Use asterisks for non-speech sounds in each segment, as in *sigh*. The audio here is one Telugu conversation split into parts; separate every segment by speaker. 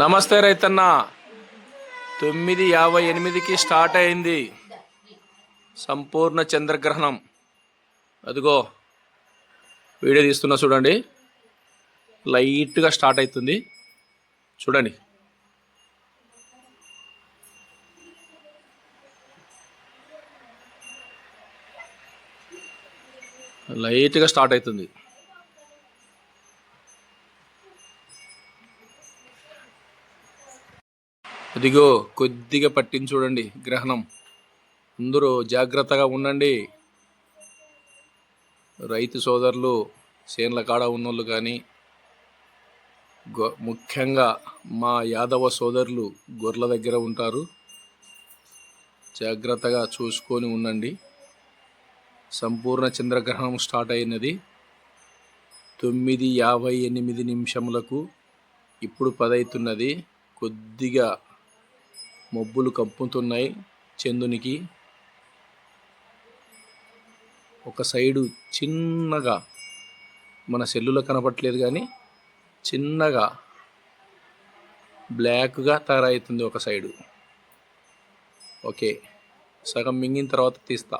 Speaker 1: నమస్తే రైతన్న. తొమ్మిది యాభై ఎనిమిదికి స్టార్ట్ అయింది. సంపూర్ణ చంద్రగ్రహణం. అదిగో వీడియో తీస్తున్నా చూడండి. లైట్గా స్టార్ట్ అవుతుంది. చూడండి. లైట్గా స్టార్ట్ అవుతుంది. ఇదిగో కొద్దిగా పట్టింది చూడండి గ్రహణం. అందరూ జాగ్రత్తగా ఉండండి. రైతు సోదరులు చేన్ల కాడ ఉన్నోళ్ళు కానీ గొ- ముఖ్యంగా మా యాదవ సోదరులు గొర్రెల దగ్గర ఉంటారు. జాగ్రత్తగా చూసుకొని ఉండండి. సంపూర్ణ చంద్రగ్రహణం స్టార్ట్ అయినది. తొమ్మిది యాభై ఎనిమిది నిమిషములకు ఇప్పుడు పదవుతున్నది కొద్దిగా మబ్బులు కప్పుతున్నాయి చందునికి. ఒక సైడు చిన్నగా మన సెల్లులో కనపట్లేదు కానీ చిన్నగా బ్లాక్గా తయారవుతుంది ఒక సైడు. ఓకే సగం మింగిన తర్వాత తీస్తా.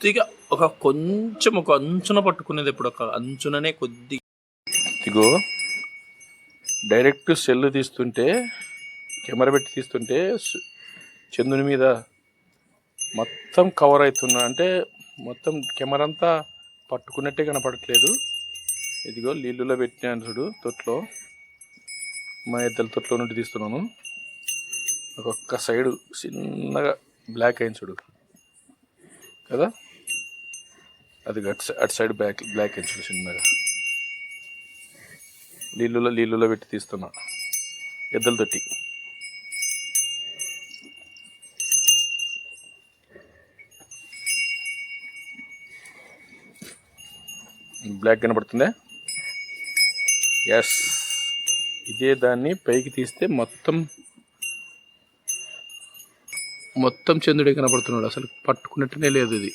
Speaker 1: కొద్దిగా ఒక కొంచెం ఒక అంచున పట్టుకునేది ఇప్పుడు ఒక అంచుననే కొద్ది ఇదిగో డైరెక్ట్ సెల్ తీస్తుంటే కెమెరా పెట్టి తీస్తుంటే చంద్రుని మీద మొత్తం కవర్ అవుతున్నా అంటే మొత్తం కెమెరా అంతా పట్టుకున్నట్టే కనపడట్లేదు. ఇదిగో నీళ్ళులో పెట్టినాను చూడు తొట్లో. మా ఇద్దరు తొట్లో నుండి తీస్తున్నాను. ఒక్కొక్క సైడు చిన్నగా బ్లాక్ అయింది చూడు. కదా? అది అటు సై- అటు సైడ్ బ్లాక్ బ్లాక్ అయింది చూడు చిన్నగా. నీళ్ళులో నీళ్ళులో పెట్టి తీస్తున్నా. తొట్టి. బ్లాక్ కనబడుతుందా? ఎస్ ఇదే దాన్ని పైకి తీస్తే మొత్తం మొత్తం చంద్రుడే కనబడుతున్నాడు. అసలు పట్టుకున్నట్టునే లేదు ఇది.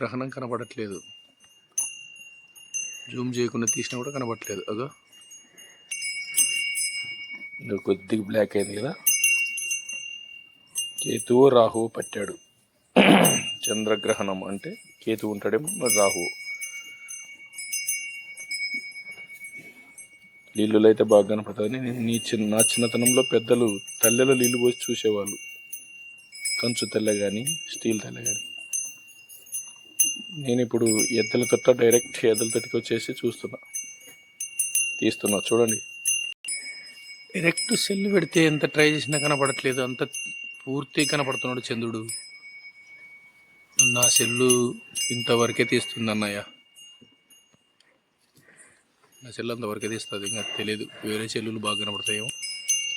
Speaker 1: గ్రహణం కనబడట్లేదు. జూమ్ చేయకుండా తీసినా కూడా కనబడట్లేదు. అదో ఇంకా కొద్దిగా బ్లాక్ అయింది కదా. కేతువు రాహువు పట్టాడు. *clears throat* చంద్రగ్రహణం అంటే కేతువు ఉంటాడేమో మరి రాహువు. నీళ్ళలో అయితే బాగా కనపడతాయని నీ చిన్న నా చిన్నతనంలో పెద్దలు తల్లెలో నీళ్ళు పోసి చూసేవాళ్ళు. కంచు తెల్ల కానీ స్టీల్ తెల్ల కానీ నేను ఇప్పుడు ఎద్దల తొట్ట డైరెక్ట్ ఎద్దల తొట్టికి వచ్చేసి చూస్తున్నా. తీస్తున్నా. చూడండి. డైరెక్ట్ సెల్ పెడితే ఎంత ట్రై చేసినా కనపడట్లేదు. అంత పూర్తి కనపడుతున్నాడు చంద్రుడు. నా సెల్లు ఇంతవరకే తీస్తుంది అన్నయ్య నా సెల్ అంతవరకే తీస్తుంది. ఇంకా తెలియదు వేరే సెల్లులు బాగా కనపడతాయేమో.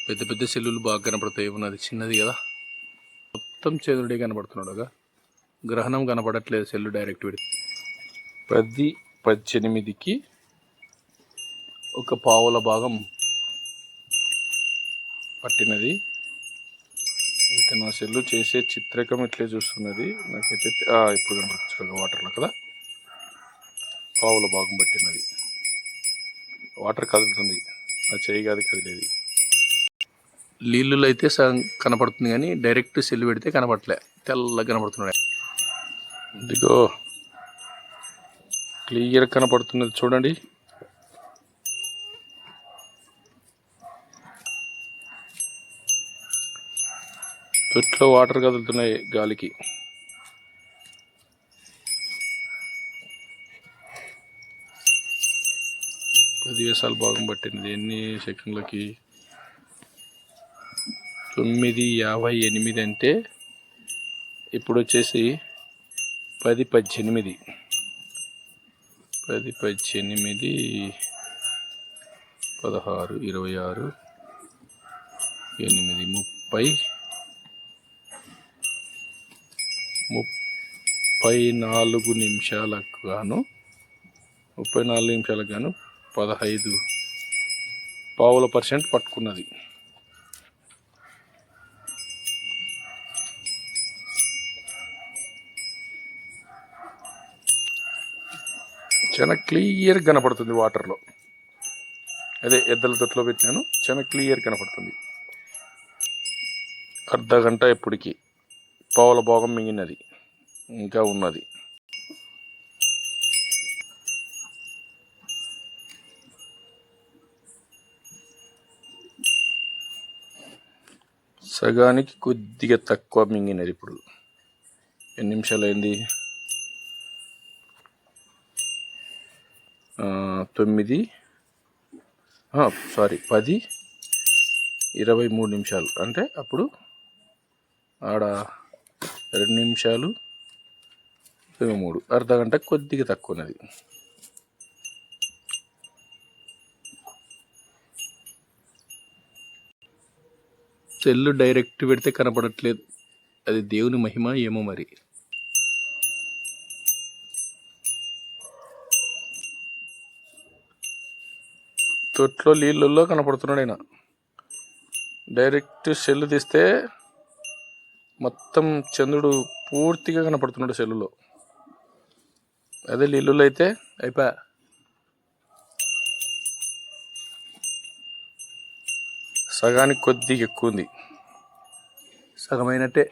Speaker 1: పెద్ద పెద్ద సెల్లులు బాగా కనపడతాయేమో నాది. చిన్నది కదా. మొత్తం చంద్రుడే కనపడుతున్నాడుగా. గ్రహణం కనపడట్లేదు సెల్లు డైరెక్ట్ పెడితే. పది పద్దెనిమిదికి ఒక పావుల భాగం పట్టినది. అయితే నా సెల్లు చేసే చిత్రకం ఇట్లే చూస్తున్నది. నాకైతే ఇప్పుడు కనపడుతుంది వాటర్లో కదా. పావుల భాగం పట్టినది. వాటర్ కదులుతుంది. నా చేయి కాదు కదిలేది. నీళ్ళలో అయితే కనపడుతుంది కానీ డైరెక్ట్ సెల్ పెడితే కనపడలే తెల్లగా కనపడుతున్నాడు ఇదిగో. క్లియర్ కనపడుతున్నది చూడండి. తొట్లో వాటర్ కదులుతున్నాయి గాలికి. పది భాగం పట్టింది. ఎన్ని సెకండ్లకి? తొమ్మిది యాభై ఎనిమిది అంటే ఇప్పుడు వచ్చేసి పది పద్దెనిమిది. పది పద్దెనిమిది పదహారు ఇరవై ఆరు ఎనిమిది ముప్పై ముప్పై నాలుగు నిమిషాలకు గాను ముప్పై నాలుగు నిమిషాలకు గాను పదహైదు. పావుల పర్సెంట్ పట్టుకున్నది. చాలా క్లియర్ కనపడుతుంది వాటర్లో. అదే ఎద్దల తొట్లో పెట్టినాను చాలా క్లియర్ కనపడుతుంది. అర్ధ గంట ఇప్పటికి. పావుల భాగం మింగినది. ఇంకా ఉన్నది. సగానికి కొద్దిగా తక్కువ మింగినది ఇప్పుడు. ఎన్ని నిమిషాలు అయింది తొమ్మిది. సారీ పది. ఇరవై మూడు నిమిషాలు. అంటే అప్పుడు ఆడ రెండు నిమిషాలు ఇరవై మూడు. అర్ధ గంట కొద్దిగా తక్కువ సెల్లు డైరెక్ట్ పెడితే కనపడట్లేదు. అది దేవుని మహిమ ఏమో మరి. తొట్లో నీళ్ళల్లో కనపడుతున్నాడు ఆయన. డైరెక్ట్ సెల్ తీస్తే మొత్తం చంద్రుడు పూర్తిగా కనపడుతున్నాడు సెల్లులో. అదే నీళ్ళలో అయితే అయిపోయా సగానికి కొద్దిగా ఎక్కువ ఉంది సగమైనట్టే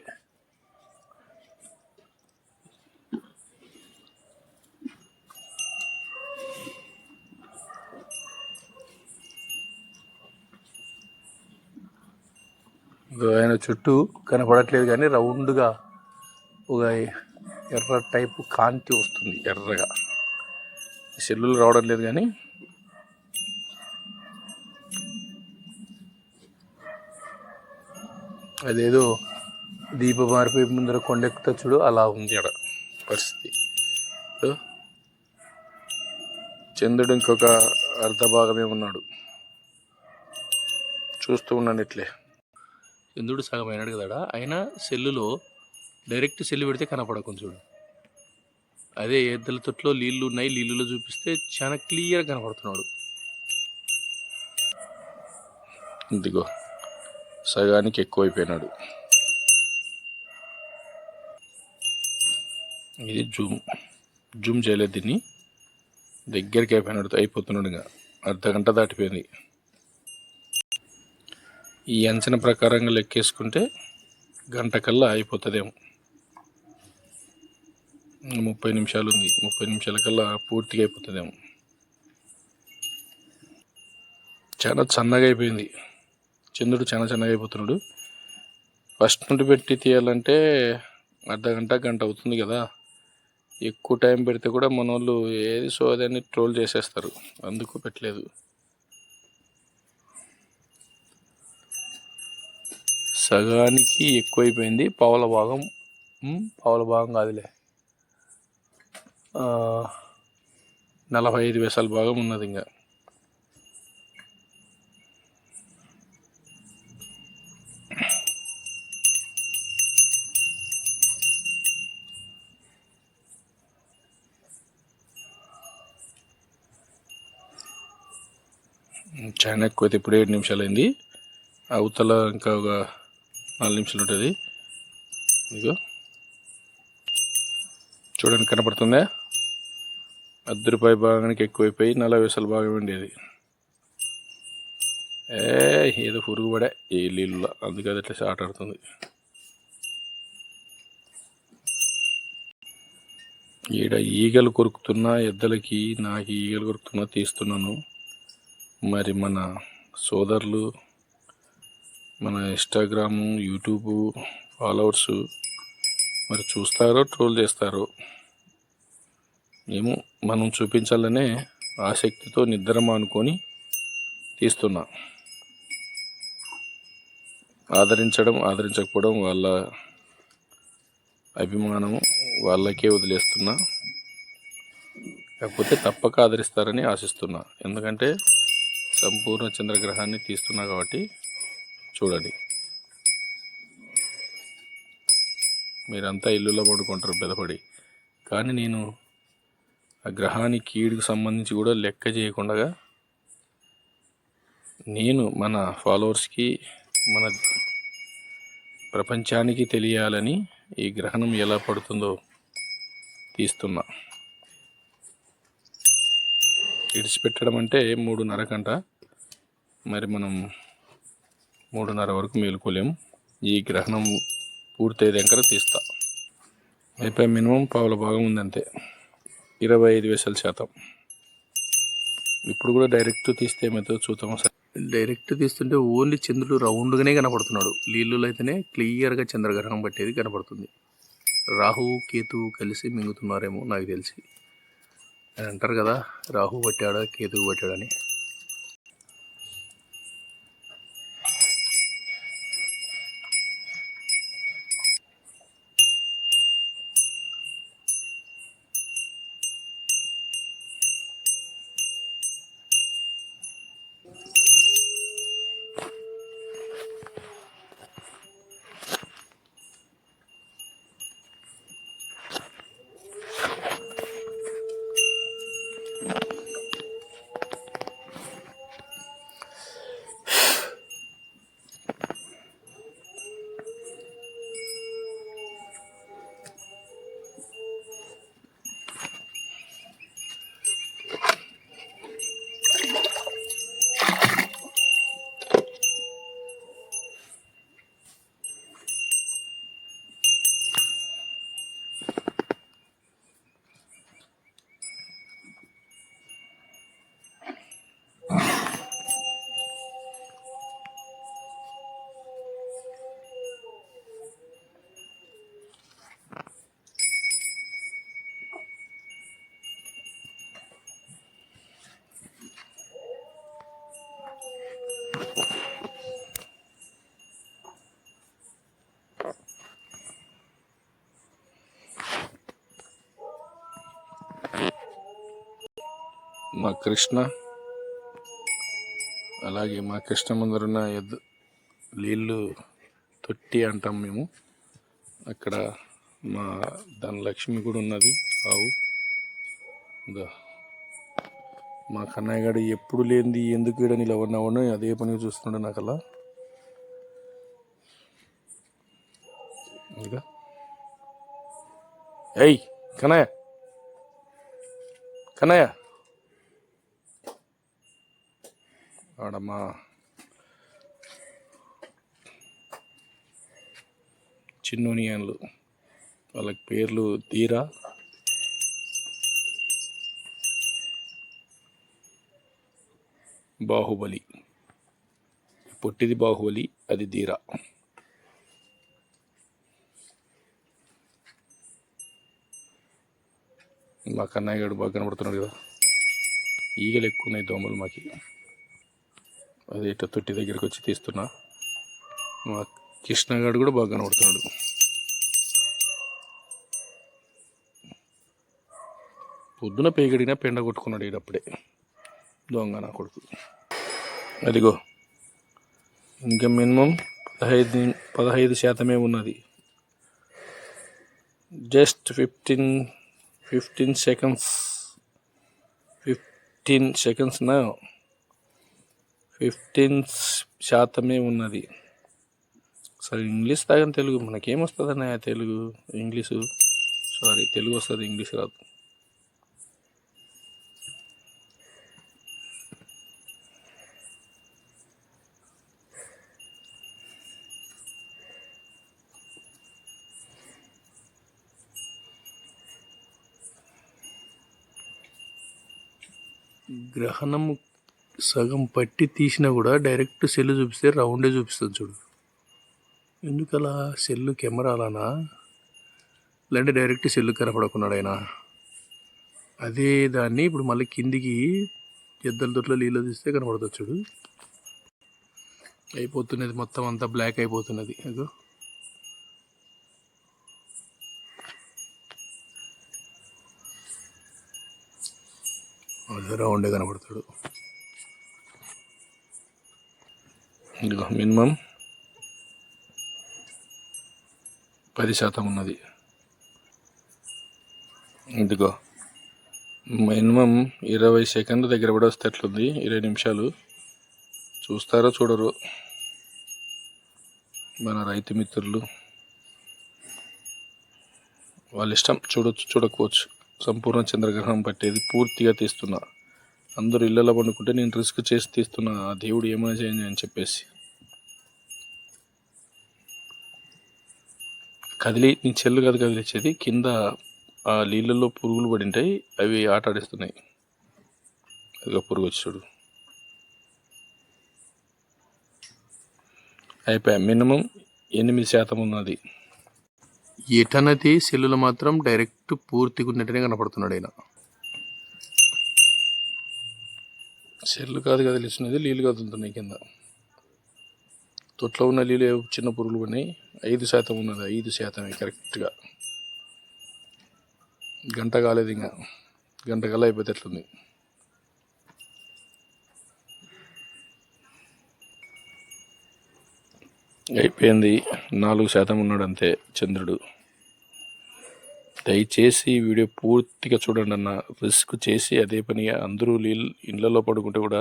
Speaker 1: ఆయన చుట్టూ కనపడట్లేదు కానీ రౌండ్గా ఒక ఎర్ర టైపు కాంతి వస్తుంది ఎర్రగా. సెల్లులు రావడం లేదు కానీ అదేదో దీప మారిపోయి ముందర కొండెక్కుతా చూడు అలా ఉంది అక్కడ పరిస్థితి. చంద్రుడు ఇంకొక అర్ధ భాగమే ఉన్నాడు. చూస్తూ ఉన్నాను ఇట్లే. చంద్రుడు సగం అయినాడు కదా అయినా సెల్లులో డైరెక్ట్ సెల్లు పెడితే కనపడకుండా చూడు. అదే ఎద్దల తొట్లో నీళ్ళు ఉన్నాయి నీళ్ళలో చూపిస్తే చాలా క్లియర్ కనపడుతున్నాడు. ఇదిగో. సగానికి ఎక్కువైపోయినాడు. ఇది జూమ్. జూమ్ చేయలేదు దీన్ని. దగ్గరికి అయిపోయినాడు అయిపోతున్నాడు ఇంకా. అర్ధ గంట దాటిపోయింది. ఈ అంచనా ప్రకారంగా లెక్కేసుకుంటే గంట కల్లా అయిపోతుందేమో. ముప్పై నిమిషాలు ఉంది ముప్పై నిమిషాల కల్లా పూర్తిగా అయిపోతుందేమో. చాలా సన్నగా అయిపోయింది. చంద్రుడు చాలా సన్నగా అయిపోతున్నాడు. ఫస్ట్ నుండి పెట్టి తీయాలంటే అర్ధ గంట గంట అవుతుంది కదా. ఎక్కువ టైం పెడితే కూడా మన వాళ్ళు ఏది సో అదని ట్రోల్ చేసేస్తారు. అందుకు పెట్టలేదు. సగానికి ఎక్కువైపోయింది. పావుల భాగం పావుల భాగం కాదులే. నలభై ఐదు వేసాల భాగం ఉన్నది ఇంకా. చాలా ఎక్కువ అయితే ఇప్పుడు ఏడు నిమిషాలు అయింది అవతల ఇంకా ఒక నాలుగు నిమిషాలు ఉంటుంది. ఇదిగో. చూడండి కనపడుతుందా? అర్ధ భాగానికి ఎక్కువైపోయి నలభై వేసాల భాగం ఉండేది. ఏ ఏదో పురుగు పడే ఏ నీళ్ళు అందుకే అది అట్లా షార్ట్ ఆడుతుంది ఈడ ఈగలు కొరుకుతున్నా ఎద్దలకి నాకు ఈగలు కొరుకుతున్నా తీస్తున్నాను. మరి మన సోదరులు మన ఇన్స్టాగ్రాము యూట్యూబ్ ఫాలోవర్స్ మరి చూస్తారో ట్రోల్ చేస్తారో ఏమో మనం చూపించాలనే ఆసక్తితో నిద్ర మానుకొని తీస్తున్నా. ఆదరించడం ఆదరించకపోవడం వాళ్ళ అభిమానం వాళ్ళకే వదిలేస్తున్నా. కాకపోతే తప్పక ఆదరిస్తారని ఆశిస్తున్నా. ఎందుకంటే సంపూర్ణ చంద్రగ్రహాన్ని తీస్తున్నా కాబట్టి చూడండి. మీరంతా ఇల్లులో పడుకుంటారు బెదపడి. కానీ నేను ఆ గ్రహానికి కీడుకు సంబంధించి కూడా లెక్క చేయకుండా నేను మన ఫాలోవర్స్కి మన ప్రపంచానికి తెలియాలని ఈ గ్రహణం ఎలా పడుతుందో తీస్తున్నా. ఇడిచిపెట్టడం అంటే మూడున్నర గంట మరి మనం మూడున్నర వరకు మేలుకోలేము. ఈ గ్రహణం పూర్తయ్యేదాకా తీస్తా. అయిపోయి మినిమం పావుల భాగం ఉందంతే. ఇరవై ఐదు వేసల శాతం. ఇప్పుడు కూడా డైరెక్ట్ తీస్తే ఏమవుతుందో చూద్దాం సార్ డైరెక్ట్ తీస్తుంటే ఓన్లీ చంద్రుడు రౌండ్గానే కనపడుతున్నాడు. నీళ్ళలో అయితేనే క్లియర్గా చంద్రగ్రహణం పట్టేది కనపడుతుంది. రాహు కేతు కలిసి మింగుతున్నారేమో నాకు తెలిసి. అని అంటారు కదా రాహు పట్టాడా కేతువు పట్టాడని మా కృష్ణ అలాగే మా కృష్ణ ముందరున్న ఎద్దు నీళ్ళు తొట్టి అంటాం మేము. అక్కడ మా ధనలక్ష్మి కూడా ఉన్నది ఆవు. మా కన్నయ్య గడు ఎప్పుడు లేనిది ఎందుకు ఈడ నిలవన్నావనో అదే పని చూస్తుండే నాకు అలా ఇంకా? ఏయ్ కన్నయ్య. కన్నయ్య. ఆడమ్మా. చిన్నోనియన్లు. వాళ్ళకి పేర్లు తీరా? బాహుబలి. పొట్టిది బాహుబలి అది ధీరా మా కన్నయ్య గడు బాగా కనబడుతున్నాడు కదా. ఈగలు ఎక్కువ ఉన్నాయి దోమలు మాకి. అది ఇట్లా తొట్టి దగ్గరికి వచ్చి తీస్తున్నా. మా కృష్ణగాడు కూడా బాగా కనబడుతున్నాడు. పొద్దున పేగడినా పెండ కొట్టుకున్నాడు ఈడప్పుడే. దొంగ నా కొడుకు. అదిగో ఇంకా మినిమం పదహైదు పదహైదు శాతమే ఉన్నది. Just fifteen fifteen seconds fifteen seconds నా ఫిఫ్టీన్ శాతమే ఉన్నది. సరే ఇంగ్లీష్ తాగని తెలుగు మనకేమొస్తుంది అన్నయ్య తెలుగు? ఇంగ్లీషు? సారీ తెలుగు వస్తుంది ఇంగ్లీష్ రాదు. గ్రహణము సగం పట్టి తీసినా కూడా డైరెక్ట్ సెల్ చూపిస్తే రౌండే చూపిస్తుంది చూడు. ఎందుకలా సెల్ కెమెరా అలానా లేదంటే డైరెక్ట్ సెల్ కనపడకున్నాడు ఆయన. అదే దాన్ని ఇప్పుడు మళ్ళీ కిందికి ఎద్దల దొట్లో నీళ్ళు తీస్తే కనపడుతుంది చూడు. అయిపోతున్నది మొత్తం అంతా బ్లాక్ అయిపోతున్నది. అదో అదే రౌండే కనపడతాడు. ఇదిగో మినిమం పది శాతం ఉన్నది. ఇదిగో మినిమం ఇరవై సెకండ్ల దగ్గర కూడా వస్తే ఎట్లుంది? ఇరవై నిమిషాలు. చూస్తారో చూడరు. మన రైతు మిత్రులు. వాళ్ళ ఇష్టం చూడొచ్చు చూడకపోవచ్చు. సంపూర్ణ చంద్రగ్రహణం పట్టేది పూర్తిగా తీస్తున్నా. అందరూ ఇళ్ళలో పండుకుంటే నేను రిస్క్ చేసి తీస్తున్నా దేవుడు ఏమైనా చేయండి అని చెప్పేసి. కదిలి నీ చెల్లు కాదు కదిలిచ్చేది. కింద ఆ నీళ్ళల్లో పురుగులు పడి ఉంటాయి అవి ఆట ఆడిస్తున్నాయి అదిగో పురుగు వచ్చి చూడు. అయిపోయా. మినిమం ఎనిమిది శాతం ఉన్నది. ఎటనది సెల్లులు మాత్రం డైరెక్ట్ పూర్తిగా ఉన్నట్టునే కనపడుతున్నాడు ఆయన. సెల్లు కాదు కదిలిస్తున్నది నీళ్ళు కదులుతున్నాయి కింద. తొట్లో ఉన్న నీళ్ళు ఏవో చిన్న పురుగులు ఉన్నాయి ఐదు శాతం ఉన్నది ఐదు శాతమే కరెక్ట్గా. గంట కాలేదు ఇంకా. గంట కల్లా అయిపోతే ఎట్లుంది? అయిపోయింది. నాలుగు శాతం ఉన్నాడు అంతే చంద్రుడు. దయచేసి ఈ వీడియో పూర్తిగా చూడండి అన్న రిస్క్ చేసి అదే పనిగా అందరూ నీళ్ళు ఇళ్ళలో పడుకుంటే కూడా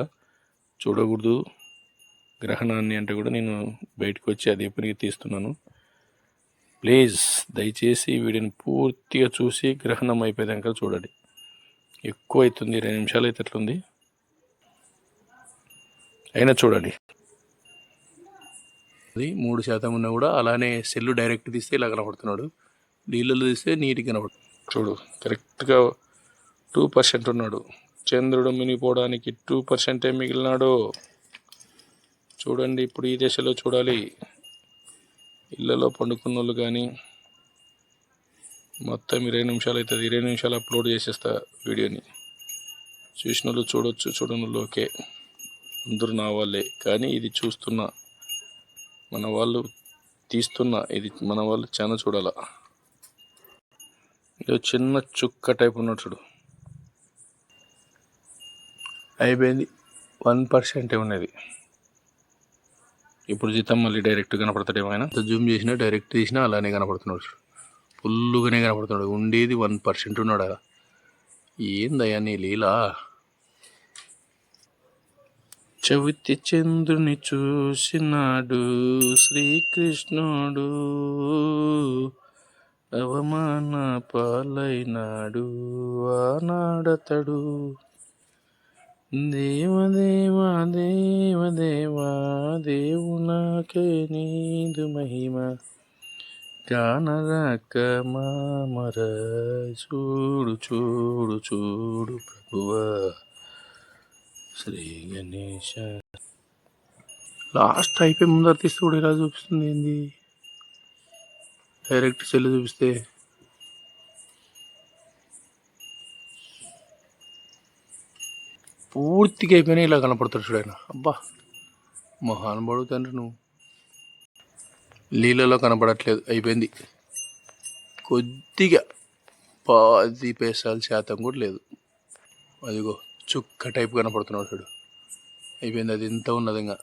Speaker 1: చూడకూడదు. గ్రహణాన్ని అంటే కూడా నేను బయటకు వచ్చి అదే పనిగా తీస్తున్నాను. ప్లీజ్ దయచేసి ఈ వీడియోని పూర్తిగా చూసి గ్రహణం అయిపోయాక చూడండి. ఎక్కువ అవుతుంది ఇరవై నిమిషాలు అయితే ఎట్లుంది అయినా చూడండి. అది మూడు శాతం ఉన్నా కూడా అలానే సెల్లు డైరెక్ట్ తీస్తే ఇలా కనపడుతున్నాడు. నీళ్ళలో తీస్తే నీట్గా కనబడు చూడు కరెక్ట్గా టూ పర్సెంట్ ఉన్నాడు. చంద్రుడు మినిపోవడానికి టూ పర్సెంటే మిగిలినాడు. చూడండి ఇప్పుడు ఈ దశలో చూడాలి. ఇళ్ళలో పండుకున్న వాళ్ళు కానీ మొత్తం ఇరవై నిమిషాలు అవుతుంది. ఇరవై నిమిషాలు అప్లోడ్ చేసేస్తా వీడియోని. చూసిన వాళ్ళు చూడొచ్చు చూడని వాళ్ళు ఓకే. అందరూ నా వాళ్ళే. కానీ ఇది చూస్తున్నా మన వాళ్ళు తీస్తున్నా ఇది మన వాళ్ళు చాలా చూడాలా. ఇది చిన్న చుక్క టైప్ ఉన్నాడు చూడు. అయిపోయింది. వన్ పర్సెంటే ఉన్నది. ఇప్పుడు జీతం మళ్ళీ డైరెక్ట్ కనపడతాడు ఏమైనా జూమ్ చేసినా డైరెక్ట్ తీసినా అలానే కనపడుతున్నాడు చూడు. ఫుల్గానే కనపడుతున్నాడు. ఉండేది వన్ పర్సెంట్ ఉన్నాడు? అలా ఏందయ్యా నీ లీలా? చవితి చంద్రుని చూసినాడు శ్రీకృష్ణుడు. అవమాన పాలైనాడు ఆనాడతడు. దేవదేవా దేవదేవా దేవునాకే నీదు మహిమ. కానరాక మామర చూడు చూడు చూడు ప్రభువా. శ్రీ గణేష లాస్ట్ అయిపోయి ముందర తీస్తే కూడా ఇలా చూపిస్తుంది ఏంది? డైరెక్ట్ సెల్ చూపిస్తే. పూర్తిగా అయిపోయినా ఇలా కనపడతాడు చూడాయన అబ్బా మహానుభావుడు తండ్రి నువ్వు. నీళ్ళలో కనపడట్లేదు అయిపోయింది. కొద్దిగా పది పేసాల శాతం కూడా లేదు. అదిగో చుక్క టైప్ కనపడుతున్నాడు చూడు. అయిపోయింది అది ఇంత ఉన్నది ఇంకా.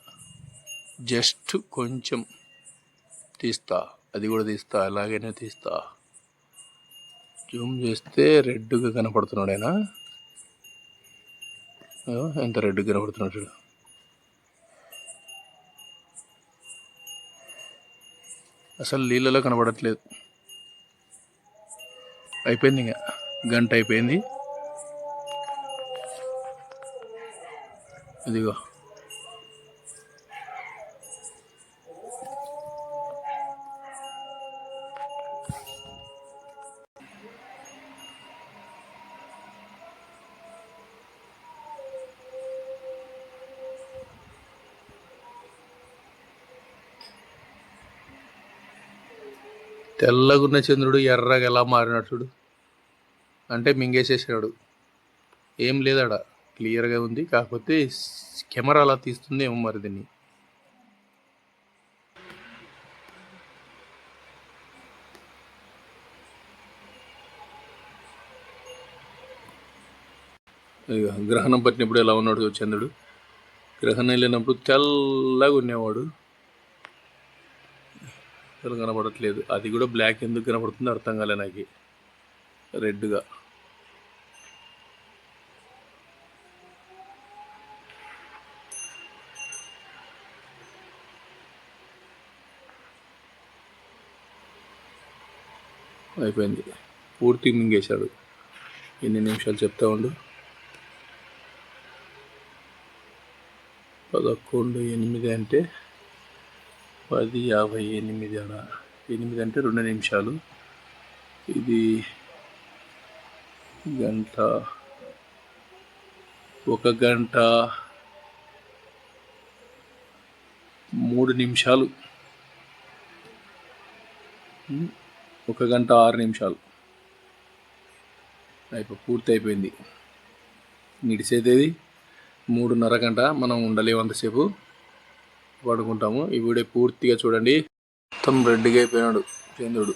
Speaker 1: జస్ట్ కొంచెం తీస్తా. అది కూడా తీస్తా అలాగైనా తీస్తా. జూమ్ చేస్తే రెడ్గా కనపడుతున్నాడు ఆయన ఎంత రెడ్గా కనపడుతున్నాడు చూడు. అసలు నీళ్ళలో కనపడట్లేదు. అయిపోయింది ఇంకా. గంట అయిపోయింది. ఇదిగో. తెల్లగున్న చంద్రుడు ఎర్రగా ఎలా మారినాడు చూడు. అంటే మింగేసేసాడు. ఏం లేదాడ. క్లియర్గా ఉంది. కాకపోతే కెమెరా అలా తీస్తుంది ఏమో మరి దీన్ని. గ్రహణం పట్టినప్పుడు ఎలా ఉన్నాడు చంద్రుడు. గ్రహణం వెళ్ళినప్పుడు తెల్లగా ఉండేవాడు. అసలు కనబడట్లేదు. అది కూడా బ్లాక్ ఎందుకు కనబడుతుంది అర్థం కాలే నాకు. రెడ్గా అయిపోయింది. పూర్తి మింగేశాడు. ఎన్ని నిమిషాలు చెప్తా ఉండు? పదకొండు ఎనిమిది అంటే పది యాభై ఎనిమిది అలా. ఎనిమిది అంటే రెండు నిమిషాలు. ఇది గంట ఒక గంట మూడు నిమిషాలు. ఒక గంట ఆరు నిమిషాలు. అయిపో పూర్తి అయిపోయింది నిడిసేది మూడున్నర గంట మనం ఉండలేము అంతసేపు. పడుకుంటాము ఈ వీడియో పూర్తిగా చూడండి. మొత్తం రెడ్డిగా అయిపోయినాడు. చంద్రుడు.